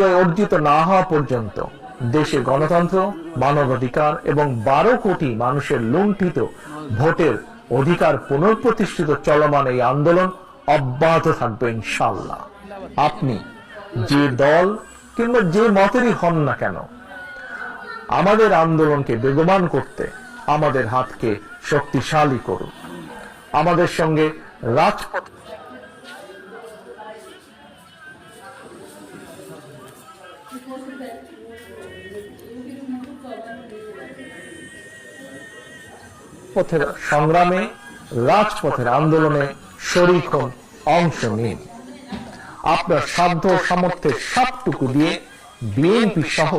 বিজয় অর্জিত না হওয়া পর্যন্ত দেশে গণতন্ত্র মানবাধিকার এবং বারো কোটি মানুষের লুণ্ঠিত ভোটের অধিকার পুনঃপ্রতিষ্ঠিত চলমান এই আন্দোলন অব্যাহত থাকবে ইনশাল্লাহ আপনি যে দল কিংবা যে মতেরই হন না কেন, আমাদের আন্দোলনকে বেগবান করতে আমাদের হাতকে শক্তিশালী করুন। আমাদের সঙ্গে রাজপথ পথের সংগ্রামে, রাজপথের আন্দোলনে শরিক হন অংশ নিন। আপনার সাধ্য সামর্থ্যের সবটুকু দিয়ে বিএনপি সহ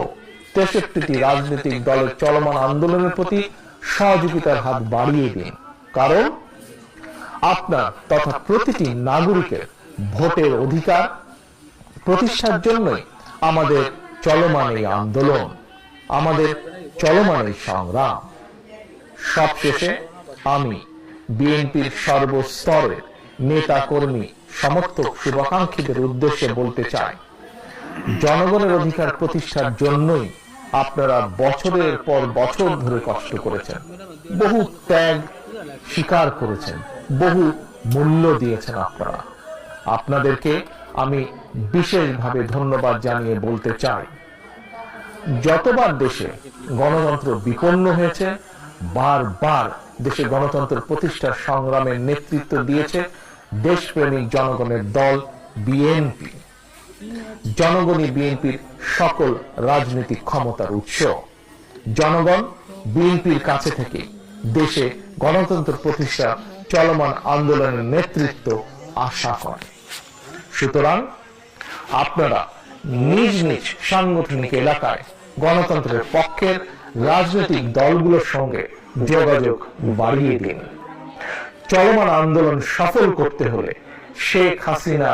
তেষট্টিটি রাজনৈতিক দলের চলমান আন্দোলনের প্রতি সহযোগিতার হাত বাড়িয়ে দিন। কারণ আপনার তথা প্রতিটি নাগরিকের ভোটের অধিকার প্রতিষ্ঠার জন্যই আমাদের চলমান এই আন্দোলন, আমাদের চলমান এই সংগ্রাম। সবশেষে আমি বিএনপির সর্বস্তরের নেতা কর্মী সমর্থক, শুভাকাঙ্ক্ষীদের উদ্দেশ্যে বলতে চাই, জনগণের অধিকার প্রতিষ্ঠার জন্যই আপনারা বছরের পর বছর ধরে কষ্ট করেছেন, বহু ত্যাগ স্বীকার করেছেন, বহু মূল্য দিয়েছেন আপনারা। আপনাদেরকে আমি বিশেষভাবে ধন্যবাদ জানিয়ে বলতে চাই, যতবার দেশে গণতন্ত্র বিপন্ন হয়েছে, বারবার দেশে গণতন্ত্র প্রতিষ্ঠার সংগ্রামের নেতৃত্ব দিয়েছে দেশপ্রেমিক জনগণের দল বিএনপি। জনগণই বিএনপির সকল রাজনৈতিক ক্ষমতার উৎস। জনগণ বিএনপির কাছে থেকে দেশে গণতন্ত্র প্রতিষ্ঠা চলমান আন্দোলনের নেতৃত্ব আশা করে। সুতরাং আপনারা নিজ নিজ সাংগঠনিক এলাকায় গণতন্ত্রের পক্ষের রাজনৈতিক দলগুলোর সঙ্গে যোগাযোগ বাড়িয়ে দিন। চলমান আন্দোলন সফল করতে হলে শেখ হাসিনা